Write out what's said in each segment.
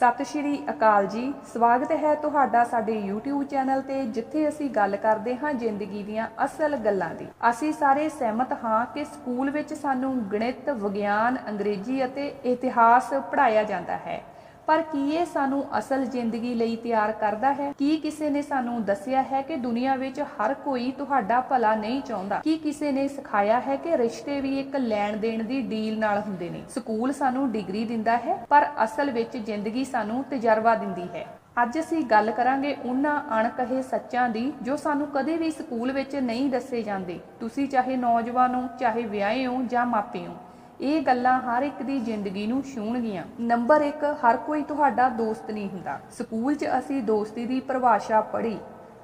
ਸਤਿ ਸ਼੍ਰੀ ਅਕਾਲ ਜੀ। ਸਵਾਗਤ ਹੈ ਤੁਹਾਡਾ ਸਾਡੇ YouTube ਚੈਨਲ ਤੇ, ਜਿੱਥੇ ਅਸੀਂ ਗੱਲ ਕਰਦੇ ਹਾਂ ਜ਼ਿੰਦਗੀ ਦੀਆਂ ਅਸਲ ਗੱਲਾਂ ਦੀ। ਅਸੀਂ ਸਾਰੇ ਸਹਿਮਤ ਹਾਂ ਕਿ ਸਕੂਲ ਵਿੱਚ ਸਾਨੂੰ ਗਣਿਤ, ਵਿਗਿਆਨ, ਅੰਗਰੇਜ਼ੀ ਅਤੇ ਇਤਿਹਾਸ ਪੜ੍ਹਾਇਆ ਜਾਂਦਾ ਹੈ। ਪਰ ਕੀ ਇਹ ਸਾਨੂੰ ਅਸਲ ਜ਼ਿੰਦਗੀ ਲਈ ਤਿਆਰ ਕਰਦਾ ਹੈ? ਕੀ ਕਿਸੇ ਨੇ ਸਾਨੂੰ ਦੱਸਿਆ ਹੈ ਕਿ ਦੁਨੀਆ ਵਿੱਚ ਹਰ ਕੋਈ ਤੁਹਾਡਾ ਭਲਾ ਨਹੀਂ ਚਾਹੁੰਦਾ? ਕੀ ਕਿਸੇ ਨੇ ਸਿਖਾਇਆ ਹੈ ਕਿ ਰਿਸ਼ਤੇ ਵੀ ਇੱਕ ਲੈਣ ਦੇਣ ਦੀ ਡੀਲ ਨਾਲ ਹੁੰਦੇ ਨੇ? ਸਕੂਲ ਸਾਨੂੰ ਡਿਗਰੀ ਦਿੰਦਾ ਹੈ, ਪਰ ਅਸਲ ਵਿੱਚ ਜ਼ਿੰਦਗੀ ਸਾਨੂੰ ਤਜਰਬਾ ਦਿੰਦੀ ਹੈ। ਅੱਜ ਅਸੀਂ ਗੱਲ ਕਰਾਂਗੇ ਉਹਨਾਂ ਅਣਕਹੇ ਸੱਚਾਂ ਦੀ ਜੋ ਸਾਨੂੰ ਕਦੇ ਵੀ ਸਕੂਲ ਵਿੱਚ ਨਹੀਂ ਦੱਸੇ ਜਾਂਦੇ। ਤੁਸੀਂ ਚਾਹੇ ਨੌਜਵਾਨ ਹੋ, ਚਾਹੇ ਵਿਆਹੇ ਹੋ ਜਾਂ ਮਾਪੇ ਹੋ। ਇਹ ਗੱਲਾਂ ਹਰ ਇੱਕ ਦੀ ਜ਼ਿੰਦਗੀ ਨੂੰ ਛੂਹਣਗੀਆਂ। ਨੰਬਰ 1 ਹਰ ਕੋਈ ਤੁਹਾਡਾ ਦੋਸਤ ਨਹੀਂ ਹੁੰਦਾ। ਸਕੂਲ 'ਚ ਅਸੀਂ ਦੋਸਤੀ ਦੀ ਪਰਿਭਾਸ਼ਾ ਪੜ੍ਹੀ।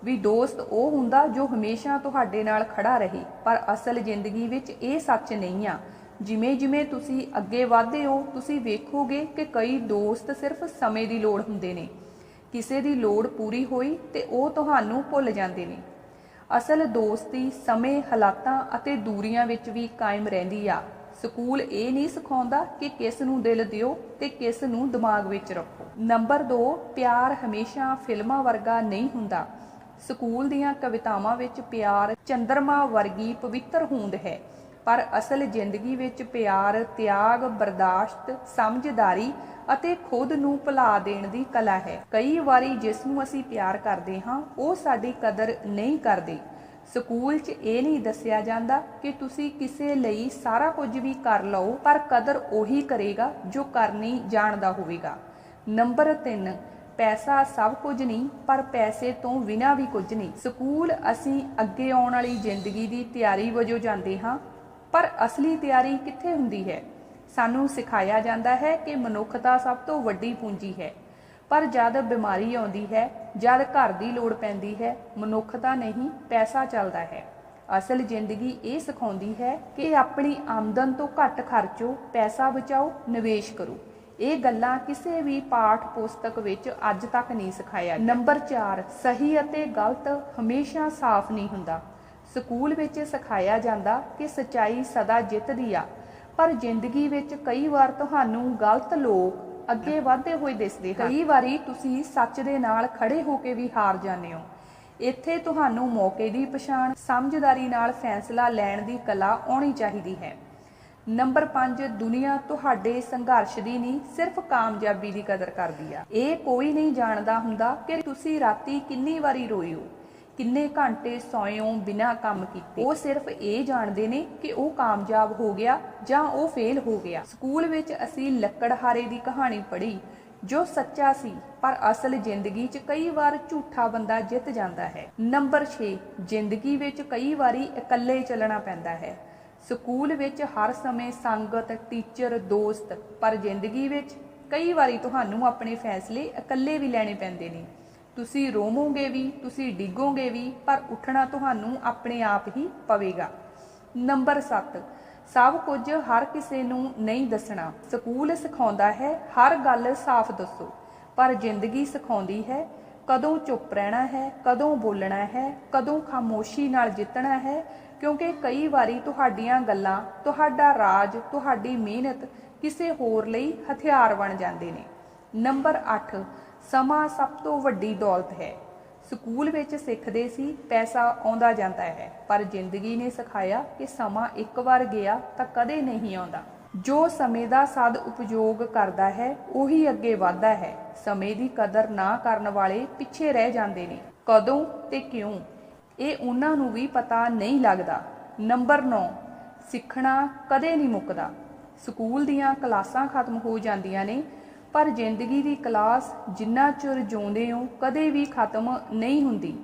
ਵੀ ਦੋਸਤ ਉਹ ਹੁੰਦਾ ਜੋ ਹਮੇਸ਼ਾ ਤੁਹਾਡੇ ਨਾਲ ਖੜਾ ਰਹੇ। ਪਰ ਅਸਲ ਜ਼ਿੰਦਗੀ ਵਿੱਚ ਇਹ ਸੱਚ ਨਹੀਂ ਆ। ਜਿਵੇਂ ਜਿਵੇਂ ਤੁਸੀਂ ਅੱਗੇ ਵਧਦੇ ਹੋ, ਤੁਸੀਂ ਵੇਖੋਗੇ ਕਿ ਕਈ ਦੋਸਤ ਸਿਰਫ ਸਮੇਂ ਦੀ ਲੋੜ ਹੁੰਦੇ ਨੇ। ਕਿਸੇ ਦੀ ਲੋੜ ਪੂਰੀ ਹੋਈ ਤੇ ਉਹ ਤੁਹਾਨੂੰ ਭੁੱਲ ਜਾਂਦੇ ਨੇ। ਅਸਲ ਦੋਸਤੀ ਸਮੇਂ, ਹਾਲਾਤਾਂ ਅਤੇ ਦੂਰੀਆਂ ਵਿੱਚ ਵੀ ਕਾਇਮ ਰਹਿੰਦੀ ਆ। ਸਕੂਲ ਇਹ ਨਹੀਂ ਸਿਖਾਉਂਦਾ ਕਿ ਕਿਸ ਨੂੰ ਦਿਲ ਦਿਓ ਤੇ ਕਿਸ ਨੂੰ ਦਿਮਾਗ ਵਿੱਚ ਰੱਖੋ। ਨੰਬਰ 2 ਪਿਆਰ ਹਮੇਸ਼ਾ ਫਿਲਮਾਂ ਵਰਗਾ ਨਹੀਂ ਹੁੰਦਾ। ਸਕੂਲ ਦੀਆਂ ਕਵਿਤਾਵਾਂ ਵਿੱਚ ਪਿਆਰ ਚੰਦਰਮਾ ਵਰਗੀ ਪਵਿੱਤਰ ਹੋਂਦ ਹੈ, ਪਰ ਅਸਲ ਜ਼ਿੰਦਗੀ ਵਿੱਚ ਪਿਆਰ ਤਿਆਗ, ਬਰਦਾਸ਼ਤ, ਸਮਝਦਾਰੀ ਅਤੇ ਖੁਦ ਨੂੰ ਭੁਲਾ ਦੇਣ ਦੀ ਕਲਾ ਹੈ। ਕਈ ਵਾਰੀ ਜਿਸ ਨੂੰ ਅਸੀਂ ਪਿਆਰ ਕਰਦੇ ਹਾਂ, ਉਹ ਸਾਡੀ ਕਦਰ ਨਹੀਂ ਕਰਦੇ। ਸਕੂਲ 'ਚ ਇਹ ਨਹੀਂ ਦੱਸਿਆ ਜਾਂਦਾ ਕਿ ਤੁਸੀਂ ਕਿਸੇ ਲਈ ਸਾਰਾ ਕੁਝ ਵੀ ਕਰ ਲਓ, ਪਰ ਕਦਰ ਉਹੀ ਕਰੇਗਾ ਜੋ ਕਰਨੀ ਜਾਣਦਾ ਹੋਵੇਗਾ। ਨੰਬਰ 3 ਪੈਸਾ ਸਭ ਕੁਝ ਨਹੀਂ, ਪਰ ਪੈਸੇ ਤੋਂ ਬਿਨਾਂ ਵੀ ਕੁਝ ਨਹੀਂ। ਸਕੂਲ ਅਸੀਂ ਅੱਗੇ ਆਉਣ ਵਾਲੀ ਜ਼ਿੰਦਗੀ ਦੀ ਤਿਆਰੀ ਵਜੋਂ ਜਾਂਦੇ ਹਾਂ, ਪਰ ਅਸਲੀ ਤਿਆਰੀ ਕਿੱਥੇ ਹੁੰਦੀ ਹੈ? ਸਾਨੂੰ ਸਿਖਾਇਆ ਜਾਂਦਾ ਹੈ ਕਿ ਮਨੁੱਖਤਾ ਸਭ ਤੋਂ ਵੱਡੀ ਪੂੰਜੀ ਹੈ। ਪਰ ਜਦ ਬਿਮਾਰੀ ਆਉਂਦੀ ਹੈ, ਜਦ ਘਰ ਦੀ ਲੋੜ ਪੈਂਦੀ ਹੈ ਮਨੁੱਖਤਾ ਨਹੀਂ, ਪੈਸਾ ਚੱਲਦਾ ਹੈ। ਅਸਲ ਜ਼ਿੰਦਗੀ ਇਹ ਸਿਖਾਉਂਦੀ ਹੈ ਕਿ ਆਪਣੀ ਆਮਦਨ ਤੋਂ ਘੱਟ ਖਰਚੋ, ਪੈਸਾ ਬਚਾਓ, ਨਿਵੇਸ਼ ਕਰੋ। ਇਹ ਗੱਲਾਂ ਕਿਸੇ ਵੀ ਪਾਠ ਪੁਸਤਕ ਵਿੱਚ ਅੱਜ ਤੱਕ ਨਹੀਂ ਸਿਖਾਇਆ ਨੰਬਰ 4 ਸਹੀ ਅਤੇ ਗਲਤ ਹਮੇਸ਼ਾ ਸਾਫ਼ ਨਹੀਂ ਹੁੰਦਾ। ਸਕੂਲ ਵਿੱਚ ਸਿਖਾਇਆ ਜਾਂਦਾ ਕਿ ਸਚਾਈ ਸਦਾ ਜਿੱਤਦੀ ਆ। ਪਰ ਜ਼ਿੰਦਗੀ ਵਿੱਚ ਕਈ ਵਾਰ ਤੁਹਾਨੂੰ ਗਲਤ ਲੋਕ ਅੱਗੇ ਵਧਦੇ ਹੋਏ ਦਿਸਦੇ ਹਨ। ਕਈ ਵਾਰੀ ਤੁਸੀਂ ਸੱਚ ਦੇ ਨਾਲ ਖੜੇ ਹੋ ਕੇ ਵੀ ਹਾਰ ਜਾਂਦੇ ਹੋ। ਇੱਥੇ ਤੁਹਾਨੂੰ ਮੌਕੇ ਦੀ ਪਛਾਣ, ਸਮਝਦਾਰੀ ਨਾਲ ਫੈਸਲਾ ਲੈਣ ਦੀ ਕਲਾ ਆਉਣੀ ਚਾਹੀਦੀ ਹੈ। ਨੰਬਰ 5 ਦੁਨੀਆ ਤੁਹਾਡੇ ਸੰਘਰਸ਼ ਦੀ ਨਹੀਂ ਸਿਰਫ ਕਾਮਯਾਬੀ ਦੀ ਕਦਰ ਕਰਦੀ ਆ। ਇਹ ਕੋਈ ਨਹੀਂ ਜਾਣਦਾ ਹੁੰਦਾ ਕਿ ਤੁਸੀਂ ਰਾਤੀ ਕਿੰਨੀ ਵਾਰੀ ਰੋਏ ਹੋ। ਕਿੰਨੇ ਘੰਟੇ ਸੌਏ ਹੋ ਬਿਨਾਂ ਕੰਮ ਕੀਤੇ। ਉਹ ਸਿਰਫ ਇਹ ਜਾਣਦੇ ਨੇ ਕਿ ਉਹ ਕਾਮਯਾਬ ਹੋ ਗਿਆ ਜਾਂ ਉਹ ਫੇਲ ਹੋ ਗਿਆ। ਸਕੂਲ ਵਿੱਚ ਅਸੀਂ ਲੱਕੜਹਾਰੇ ਦੀ ਕਹਾਣੀ ਪੜ੍ਹੀ, ਜੋ ਸੱਚਾ ਸੀ, ਪਰ ਅਸਲ ਜ਼ਿੰਦਗੀ 'ਚ ਕਈ ਵਾਰ ਝੂਠਾ ਬੰਦਾ ਜਿੱਤ ਜਾਂਦਾ ਹੈ। ਨੰਬਰ 6 ਜ਼ਿੰਦਗੀ ਵਿੱਚ ਕਈ ਵਾਰੀ ਇਕੱਲੇ ਚੱਲਣਾ ਪੈਂਦਾ ਹੈ। ਸਕੂਲ ਵਿੱਚ ਹਰ ਸਮੇਂ ਸੰਗਤ, ਟੀਚਰ, ਦੋਸਤ, ਪਰ ਜ਼ਿੰਦਗੀ ਵਿੱਚ ਕਈ ਵਾਰੀ ਤੁਹਾਨੂੰ ਆਪਣੇ ਫੈਸਲੇ ਇਕੱਲੇ ਵੀ ਲੈਣੇ ਪੈਂਦੇ ਨੇ। ਤੁਸੀਂ ਰੋਵੋਗੇ ਵੀ, ਤੁਸੀਂ ਡਿੱਗੋਗੇ ਵੀ, ਪਰ ਉੱਠਣਾ ਤੁਹਾਨੂੰ ਆਪਣੇ ਆਪ ਹੀ ਪਵੇਗਾ। ਨੰਬਰ 7 ਸਭ ਕੁਝ ਹਰ ਕਿਸੇ ਨੂੰ ਨਹੀਂ ਦੱਸਣਾ। ਸਕੂਲ ਸਿਖਾਉਂਦਾ ਹੈ, ਹਰ ਗੱਲ ਸਾਫ਼ ਦੱਸੋ। ਪਰ ਜ਼ਿੰਦਗੀ ਸਿਖਾਉਂਦੀ ਹੈ, ਕਦੋਂ ਚੁੱਪ ਰਹਿਣਾ ਹੈ, ਕਦੋਂ ਬੋਲਣਾ ਹੈ, ਕਦੋਂ ਖਾਮੋਸ਼ੀ ਨਾਲ ਜਿੱਤਣਾ ਹੈ, ਕਿਉਂਕਿ ਕਈ ਵਾਰੀ ਤੁਹਾਡੀਆਂ ਗੱਲਾਂ, ਤੁਹਾਡਾ ਰਾਜ, ਤੁਹਾਡੀ ਮਿਹਨਤ ਕਿਸੇ ਹੋਰ ਲਈ ਹਥਿਆਰ ਬਣ ਜਾਂਦੇ ਨੇ। ਨੰਬਰ 8 ਸਮਾਂ ਸਭ ਤੋਂ ਵੱਡੀ ਦੌਲਤ ਹੈ। ਸਕੂਲ ਵਿੱਚ ਸਿੱਖਦੇ ਸੀ, ਪੈਸਾ ਆਉਂਦਾ ਜਾਂਦਾ ਹੈ, ਪਰ ਜ਼ਿੰਦਗੀ ਨੇ ਸਿਖਾਇਆ ਕਿ ਸਮਾਂ ਇੱਕ ਵਾਰ ਗਿਆ ਤਾਂ ਕਦੇ ਨਹੀਂ ਆਉਂਦਾ। ਜੋ ਸਮੇਂ ਦਾ ਸਦ ਉਪਯੋਗ ਕਰਦਾ ਹੈ, ਉਹੀ ਅੱਗੇ ਵਧਦਾ ਹੈ। ਸਮੇਂ ਦੀ ਕਦਰ ਨਾ ਕਰਨ ਵਾਲੇ ਪਿੱਛੇ ਰਹਿ ਜਾਂਦੇ ਨੇ। ਕਦੋਂ ਤੇ ਕਿਉਂ? ਇਹ ਉਹਨਾਂ ਨੂੰ ਵੀ ਪਤਾ ਨਹੀਂ ਲੱਗਦਾ। ਨੰਬਰ 9 ਸਿੱਖਣਾ ਕਦੇ ਨਹੀਂ ਮੁੱਕਦਾ। ਸਕੂਲ ਦੀਆਂ ਕਲਾਸਾਂ ਖਤਮ ਹੋ ਜਾਂਦੀਆਂ ਨੇ ਪਰ ਜ਼ਿੰਦਗੀ ਦੀ ਕਲਾਸ ਜਿੰਨਾ ਚਿਰ ਜਿਉਂਦੇ ਹੋ, ਕਦੇ ਵੀ ਖਤਮ ਨਹੀਂ ਹੁੰਦੀ।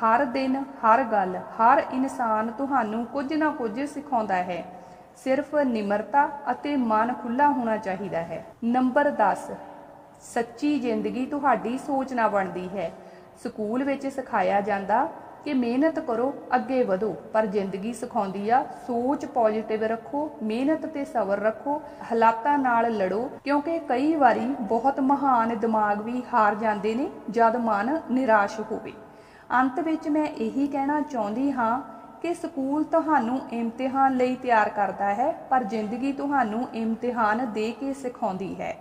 ਹਰ ਦਿਨ, ਹਰ ਗੱਲ, ਹਰ ਇਨਸਾਨ ਤੁਹਾਨੂੰ ਕੁਝ ਨਾ ਕੁਝ ਸਿਖਾਉਂਦਾ ਹੈ। ਸਿਰਫ ਨਿਮਰਤਾ ਅਤੇ ਮਨ ਖੁੱਲਾ ਹੋਣਾ ਚਾਹੀਦਾ ਹੈ। ਨੰਬਰ 10 ਸੱਚੀ ਜ਼ਿੰਦਗੀ ਤੁਹਾਡੀ ਸੋਚ ਨਾਲ ਬਣਦੀ ਹੈ। ਸਕੂਲ ਵਿੱਚ ਸਿਖਾਇਆ ਜਾਂਦਾ ਕਿ ਮਿਹਨਤ ਕਰੋ, ਅੱਗੇ ਵਧੋ, ਪਰ ਜ਼ਿੰਦਗੀ ਸਿਖਾਉਂਦੀ ਆ, ਸੋਚ ਪੋਜ਼ਿਟਿਵ ਰੱਖੋ, ਮਿਹਨਤ ਤੇ ਸਬਰ ਰੱਖੋ, ਹਾਲਾਤਾਂ ਨਾਲ ਲੜੋ, ਕਿਉਂਕਿ ਕਈ ਵਾਰੀ ਬਹੁਤ ਮਹਾਨ ਦਿਮਾਗ ਵੀ ਹਾਰ ਜਾਂਦੇ ਨੇ ਜਦ ਮਨ ਨਿਰਾਸ਼ ਹੋਵੇ। ਅੰਤ ਵਿੱਚ ਮੈਂ ਇਹੀ ਕਹਿਣਾ ਚਾਹੁੰਦੀ ਹਾਂ ਕਿ ਸਕੂਲ ਤੁਹਾਨੂੰ ਇਮਤਿਹਾਨ ਲਈ ਤਿਆਰ ਕਰਦਾ ਹੈ, ਪਰ ਜ਼ਿੰਦਗੀ ਤੁਹਾਨੂੰ ਇਮਤਿਹਾਨ ਦੇ ਕੇ ਸਿਖਾਉਂਦੀ ਹੈ।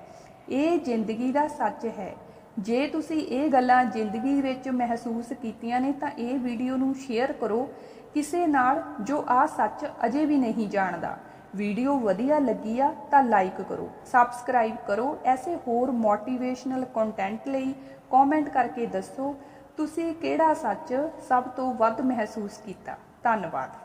ਇਹ ਜ਼ਿੰਦਗੀ ਦਾ ਸੱਚ ਹੈ। ਜੇ ਤੁਸੀਂ ਇਹ ਗੱਲਾਂ ਜ਼ਿੰਦਗੀ ਵਿੱਚ ਮਹਿਸੂਸ ਕੀਤੀਆਂ ਨੇ ਤਾਂ ਇਹ ਵੀਡੀਓ ਨੂੰ ਸ਼ੇਅਰ ਕਰੋ ਕਿਸੇ ਨਾਲ ਜੋ ਆ ਸੱਚ ਅਜੇ ਵੀ ਨਹੀਂ ਜਾਣਦਾ। ਵੀਡੀਓ ਵਧੀਆ ਲੱਗੀ ਆ ਤਾਂ ਲਾਈਕ ਕਰੋ, ਸਬਸਕ੍ਰਾਈਬ ਕਰੋ, ਐਸੇ ਹੋਰ ਮੋਟੀਵੇਸ਼ਨਲ ਕੰਟੈਂਟ ਲਈ ਕਮੈਂਟ ਕਰਕੇ ਦੱਸੋ ਤੁਸੀਂ ਕਿਹੜਾ ਸੱਚ ਸਭ ਤੋਂ ਵੱਧ ਮਹਿਸੂਸ ਕੀਤਾ। ਧੰਨਵਾਦ।